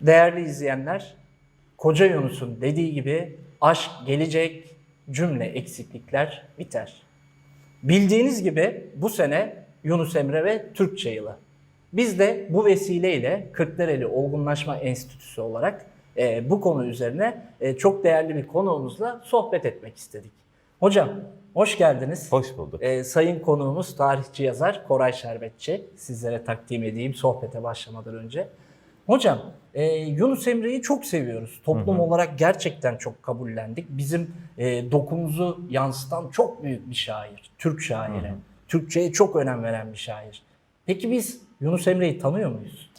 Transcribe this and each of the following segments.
Değerli izleyenler, Koca Yunus'un dediği gibi aşk gelecek, cümle eksiklikler biter. Bildiğiniz gibi bu sene Yunus Emre ve Türkçe yılı. Biz de bu vesileyle Kırklareli Olgunlaşma Enstitüsü olarak e, bu konu üzerine e, çok değerli bir konuğumuzla sohbet etmek istedik. Hocam hoş geldiniz. Hoş bulduk. E, sayın konuğumuz tarihçi yazar Koray Şerbetçi. Sizlere takdim edeyim sohbete başlamadan önce. Hocam e, Yunus Emre'yi çok seviyoruz. Toplum olarak gerçekten çok kabullendik. Bizim e, dokumuzu yansıtan çok büyük bir şair. Türk şairi. Türkçe'ye çok önem veren bir şair. Peki biz Yunus Emre'yi tanıyor muyuz?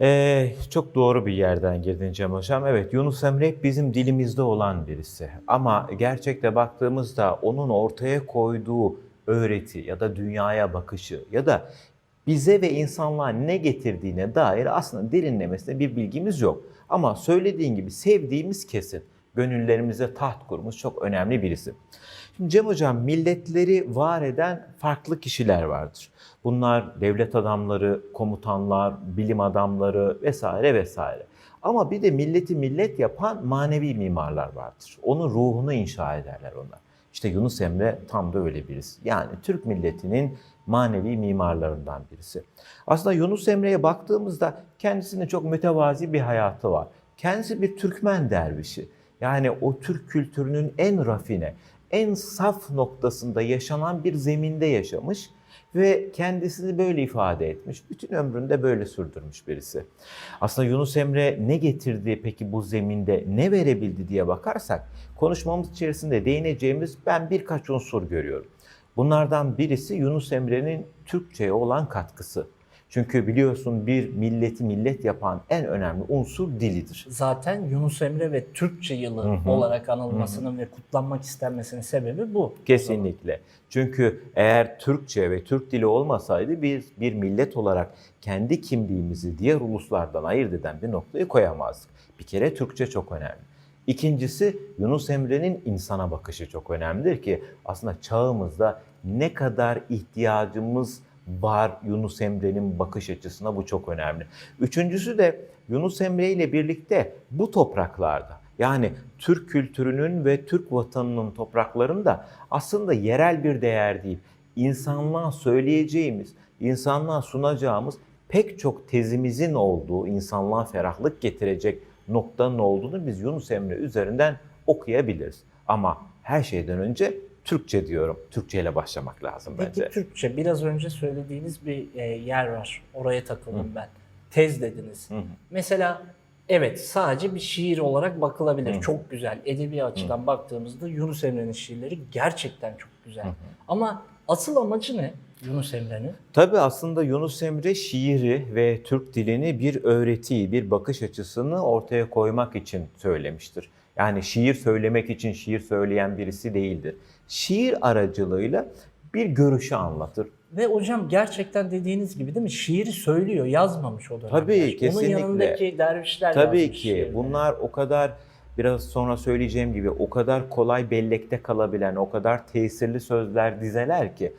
Ee, çok doğru bir yerden girdin Cem Hocam. Evet Yunus Emre hep bizim dilimizde olan birisi. Ama gerçekte baktığımızda onun ortaya koyduğu öğreti ya da dünyaya bakışı ya da bize ve insanlığa ne getirdiğine dair aslında derinlemesine bir bilgimiz yok. Ama söylediğin gibi sevdiğimiz kesin. Gönüllerimize taht kurmuş çok önemli birisi. Şimdi Cem Hocam milletleri var eden farklı kişiler vardır. Bunlar devlet adamları, komutanlar, bilim adamları vesaire vesaire. Ama bir de milleti millet yapan manevi mimarlar vardır. Onun ruhunu inşa ederler onlar. İşte Yunus Emre tam da öyle birisi. Yani Türk milletinin manevi mimarlarından birisi. Aslında Yunus Emre'ye baktığımızda kendisinin çok mütevazi bir hayatı var. Kendisi bir Türkmen dervişi. Yani o Türk kültürünün en rafine, en saf noktasında yaşanan bir zeminde yaşamış ve kendisini böyle ifade etmiş. Bütün ömründe böyle sürdürmüş birisi. Aslında Yunus Emre ne getirdi peki bu zeminde, ne verebildi diye bakarsak konuşmamız içerisinde değineceğimiz ben birkaç unsur görüyorum. Bunlardan birisi Yunus Emre'nin Türkçe'ye olan katkısı. Çünkü biliyorsun bir milleti millet yapan en önemli unsur dilidir. Zaten Yunus Emre ve Türkçe yılı Hı hı. olarak anılmasının ve kutlanmak istenmesinin sebebi bu. Kesinlikle. Çünkü eğer Türkçe ve Türk dili olmasaydı bir, bir millet olarak kendi kimliğimizi diğer uluslardan ayırt eden bir noktayı koyamazdık. Bir kere Türkçe çok önemli. İkincisi Yunus Emre'nin insana bakışı çok önemlidir ki aslında çağımızda ne kadar ihtiyacımız var Yunus Emre'nin bakış açısına bu çok önemli. Üçüncüsü de Yunus Emre ile birlikte bu topraklarda yani Türk kültürünün ve Türk vatanının topraklarında aslında yerel bir değer değil, insanlığa söyleyeceğimiz, insanlığa sunacağımız pek çok tezimizin olduğu, insanlığa ferahlık getirecek noktanın olduğunu biz Yunus Emre üzerinden okuyabiliriz. Ama her şeyden önce Türkçe diyorum. Türkçe ile başlamak lazım Peki bence. Türkçe biraz önce söylediğiniz bir e, yer var. Oraya takıldım ben. Tez dediniz. Hı hı. Mesela evet sadece bir şiir olarak bakılabilir. Hı hı. Çok güzel. Edebi açıdan baktığımızda Yunus Emre'nin şiirleri gerçekten çok güzel. Hı hı. Ama asıl amacı ne Yunus Emre'nin? Tabii aslında Yunus Emre şiiri ve Türk dilini bir öğretiyi, bir bakış açısını ortaya koymak için söylemiştir. Yani şiir söylemek için şiir söyleyen birisi değildir. Şiir aracılığıyla bir görüşü anlatır. Ve hocam gerçekten dediğiniz gibi değil mi? Şiiri söylüyor, yazmamış o dönemler. Tabii, kesinlikle. Onun yanındaki dervişler Tabii ki şiirleri. bunlar o kadar biraz sonra söyleyeceğim gibi o kadar kolay bellekte kalabilen, o kadar tesirli sözler dizeler ki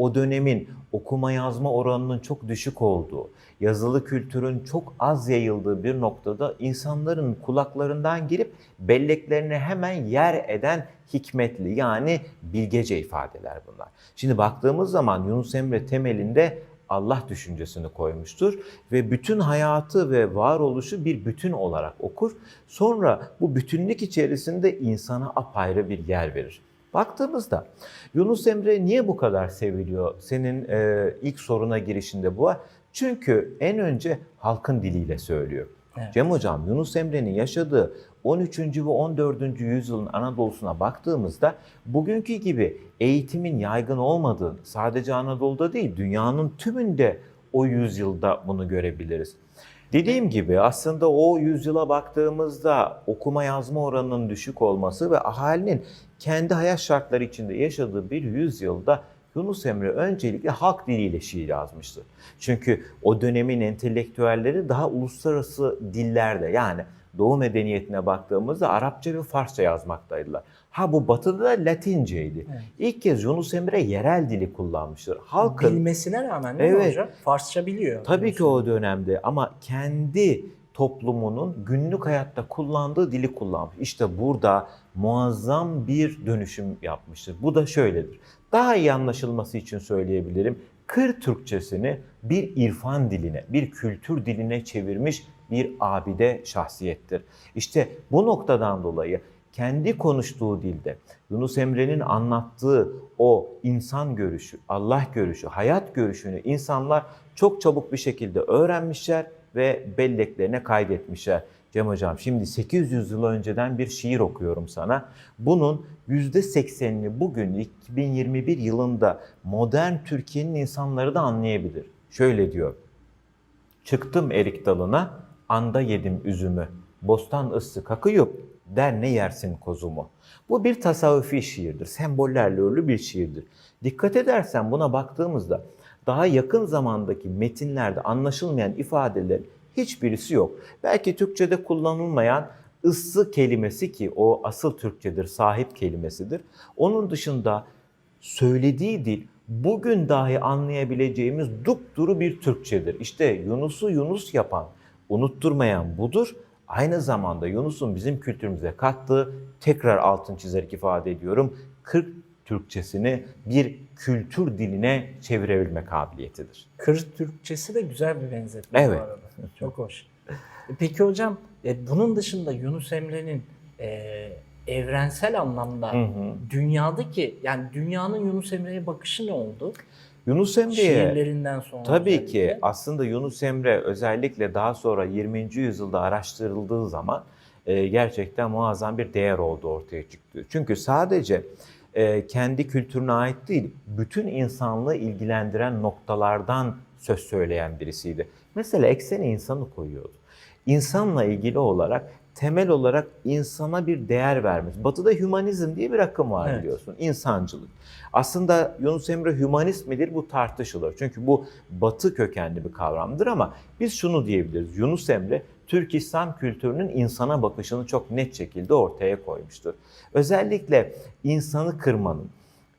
o dönemin okuma yazma oranının çok düşük olduğu, yazılı kültürün çok az yayıldığı bir noktada insanların kulaklarından girip belleklerine hemen yer eden hikmetli yani bilgece ifadeler bunlar. Şimdi baktığımız zaman Yunus Emre temelinde Allah düşüncesini koymuştur ve bütün hayatı ve varoluşu bir bütün olarak okur. Sonra bu bütünlük içerisinde insana apayrı bir yer verir. Baktığımızda Yunus Emre niye bu kadar seviliyor? Senin e, ilk soruna girişinde bu var. Çünkü en önce halkın diliyle söylüyor. Evet. Cem Hocam Yunus Emre'nin yaşadığı 13. ve 14. yüzyılın Anadolu'suna baktığımızda bugünkü gibi eğitimin yaygın olmadığı sadece Anadolu'da değil dünyanın tümünde o yüzyılda bunu görebiliriz. Dediğim gibi aslında o yüzyıla baktığımızda okuma yazma oranının düşük olması ve ahalinin kendi hayat şartları içinde yaşadığı bir yüzyılda Yunus Emre öncelikle halk diliyle şiir yazmıştır. Çünkü o dönemin entelektüelleri daha uluslararası dillerde yani Doğu medeniyetine baktığımızda Arapça ve Farsça yazmaktaydılar. Ha bu batıda da Latinceydi. Evet. İlk kez Yunus Emre yerel dili kullanmıştır. Halkın Bilmesine rağmen değil mi Evet. hocam? Farsça biliyor. Tabii Yunus ki o dönemde ama kendi toplumunun günlük hayatta kullandığı dili kullanmış. İşte burada muazzam bir dönüşüm yapmıştır. Bu da şöyledir. Daha iyi anlaşılması için söyleyebilirim. Kır Türkçesini bir irfan diline, bir kültür diline çevirmiş bir abide şahsiyettir. İşte bu noktadan dolayı kendi konuştuğu dilde Yunus Emre'nin anlattığı o insan görüşü, Allah görüşü, hayat görüşünü insanlar çok çabuk bir şekilde öğrenmişler ve belleklerine kaydetmişler. Cem Hocam şimdi 800 yıl önceden bir şiir okuyorum sana. Bunun %80'ini bugün 2021 yılında modern Türkiye'nin insanları da anlayabilir. Şöyle diyor. Çıktım erik dalına, anda yedim üzümü. Bostan ıssı kakıyıp, der ne yersin kozumu. Bu bir tasavvufi şiirdir. Sembollerle örülü bir şiirdir. Dikkat edersen buna baktığımızda daha yakın zamandaki metinlerde anlaşılmayan ifadelerin hiçbirisi yok. Belki Türkçe'de kullanılmayan ıssı kelimesi ki o asıl Türkçedir, sahip kelimesidir. Onun dışında söylediği dil bugün dahi anlayabileceğimiz dupduru bir Türkçedir. İşte Yunus'u Yunus yapan, unutturmayan budur. Aynı zamanda Yunus'un bizim kültürümüze kattığı, tekrar altın çizerek ifade ediyorum, 40 Türkçesini bir kültür diline çevirebilme kabiliyetidir. Kır Türkçesi de güzel bir benzetme Evet. bu arada. Çok hoş. E, Peki hocam e, bunun dışında Yunus Emre'nin e, evrensel anlamda Hı hı. dünyadaki yani dünyanın Yunus Emre'ye bakışı ne oldu? Yunus Emre'ye Şiirlerinden sonra Tabii özellikle. ki aslında Yunus Emre özellikle daha sonra 20. yüzyılda araştırıldığı zaman e, gerçekten muazzam bir değer oldu ortaya çıktı. Çünkü sadece e, kendi kültürüne ait değil, bütün insanlığı ilgilendiren noktalardan söz söyleyen birisiydi. Mesela ekseni insanı koyuyordu. İnsanla ilgili olarak temel olarak insana bir değer vermiş. Batı'da hümanizm diye bir akım var Evet. biliyorsun, insancılık. Aslında Yunus Emre hümanist midir bu tartışılır. Çünkü bu batı kökenli bir kavramdır ama biz şunu diyebiliriz. Yunus Emre Türk İslam kültürünün insana bakışını çok net şekilde ortaya koymuştur. Özellikle insanı kırmanın,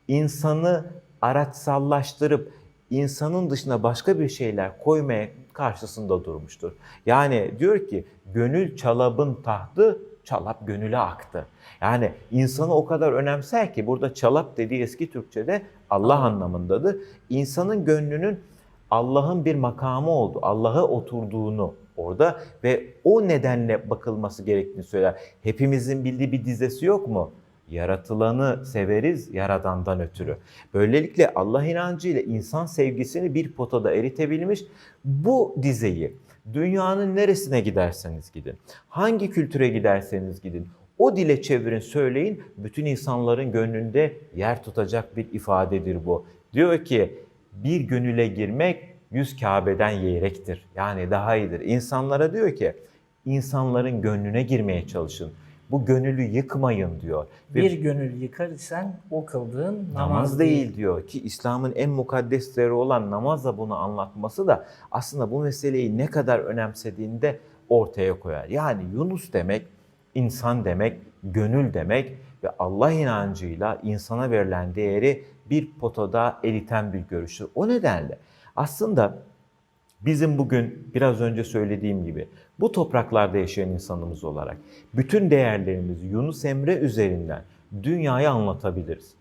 insanı araçsallaştırıp insanın dışına başka bir şeyler koymaya karşısında durmuştur. Yani diyor ki gönül çalabın tahtı çalap gönüle aktı. Yani insanı o kadar önemser ki burada çalap dediği eski Türkçe'de Allah anlamındadır. İnsanın gönlünün Allah'ın bir makamı oldu, Allah'a oturduğunu orada ve o nedenle bakılması gerektiğini söyler. Hepimizin bildiği bir dizesi yok mu? Yaratılanı severiz yaradandan ötürü. Böylelikle Allah inancıyla insan sevgisini bir potada eritebilmiş. Bu dizeyi dünyanın neresine giderseniz gidin, hangi kültüre giderseniz gidin, o dile çevirin, söyleyin, bütün insanların gönlünde yer tutacak bir ifadedir bu. Diyor ki bir gönüle girmek yüz Kabe'den yeğrektir. Yani daha iyidir. İnsanlara diyor ki insanların gönlüne girmeye çalışın. Bu gönülü yıkmayın diyor. Bir gönül yıkar isen o kıldığın namaz, namaz değil diyor ki İslam'ın en mukaddesleri olan namazla bunu anlatması da aslında bu meseleyi ne kadar önemsediğini de ortaya koyar. Yani Yunus demek insan demek, gönül demek ve Allah inancıyla insana verilen değeri bir potada eriten bir görüştür. O nedenle aslında bizim bugün biraz önce söylediğim gibi bu topraklarda yaşayan insanımız olarak bütün değerlerimizi Yunus Emre üzerinden dünyaya anlatabiliriz.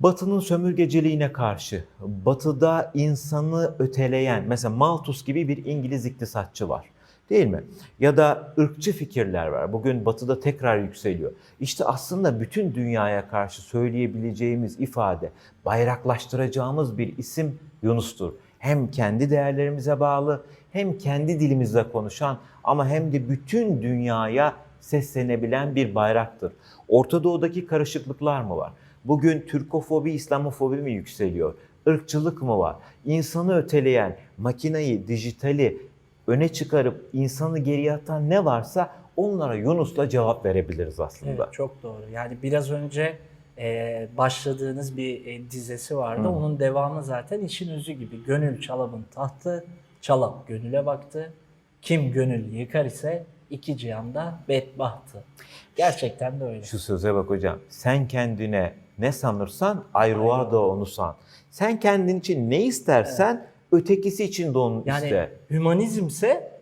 Batı'nın sömürgeciliğine karşı, Batı'da insanı öteleyen, mesela Malthus gibi bir İngiliz iktisatçı var. Değil mi? Ya da ırkçı fikirler var. Bugün Batı'da tekrar yükseliyor. İşte aslında bütün dünyaya karşı söyleyebileceğimiz ifade, bayraklaştıracağımız bir isim Yunus'tur. Hem kendi değerlerimize bağlı, hem kendi dilimizde konuşan ama hem de bütün dünyaya seslenebilen bir bayraktır. Orta Doğu'daki karışıklıklar mı var? Bugün Türkofobi, İslamofobi mi yükseliyor? Irkçılık mı var? İnsanı öteleyen, makinayı, dijitali öne çıkarıp insanı geriye atan ne varsa onlara Yunus'la cevap verebiliriz aslında. Evet, çok doğru. Yani biraz önce e, başladığınız bir e, dizesi vardı. Hı. Onun devamı zaten işin özü gibi. Gönül çalabın tahtı, çalap gönüle baktı. Kim gönül yıkar ise iki cihanda bedbahtı. Gerçekten de öyle. Şu söze bak hocam. Sen kendine ne sanırsan ayrığa da onu san. Sen kendin için ne istersen ötekisi için de onu Yani iste. hümanizmse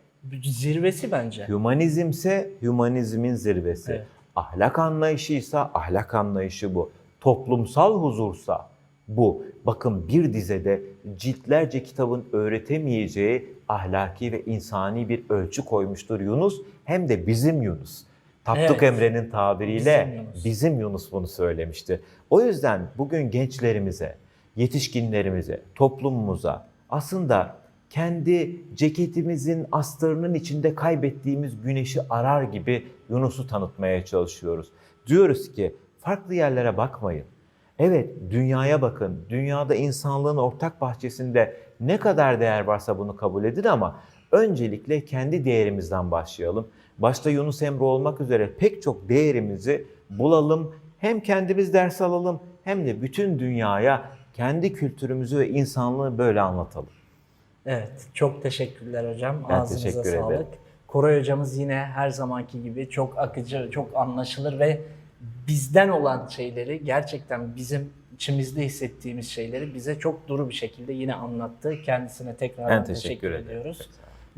zirvesi bence. Hümanizmse hümanizmin zirvesi. Evet. Ahlak anlayışıysa ahlak anlayışı bu. Toplumsal huzursa bu. Bakın bir dizede ciltlerce kitabın öğretemeyeceği ahlaki ve insani bir ölçü koymuştur Yunus. Hem de bizim Yunus. Tapduk Evet. Emre'nin tabiriyle Bizim Yunus. bizim Yunus bunu söylemişti. O yüzden bugün gençlerimize, yetişkinlerimize, toplumumuza aslında kendi ceketimizin astarının içinde kaybettiğimiz güneşi arar gibi Yunus'u tanıtmaya çalışıyoruz. Diyoruz ki farklı yerlere bakmayın. Evet dünyaya bakın. Dünyada insanlığın ortak bahçesinde ne kadar değer varsa bunu kabul edin ama öncelikle kendi değerimizden başlayalım. Başta Yunus Emre olmak üzere pek çok değerimizi bulalım. Hem kendimiz ders alalım hem de bütün dünyaya kendi kültürümüzü ve insanlığı böyle anlatalım. Evet, çok teşekkürler hocam. Ben Ağzınıza teşekkür sağlık. ederim. Koray hocamız yine her zamanki gibi çok akıcı, çok anlaşılır ve bizden olan şeyleri gerçekten bizim içimizde hissettiğimiz şeyleri bize çok duru bir şekilde yine anlattı. Kendisine tekrardan Ben teşekkür, teşekkür ederim. ediyoruz.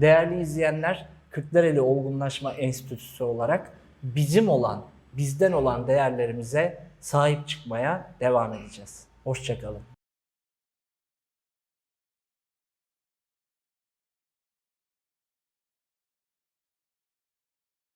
Değerli izleyenler, Kırklareli Olgunlaşma Enstitüsü olarak bizim olan, bizden olan değerlerimize sahip çıkmaya devam edeceğiz. Hoşçakalın.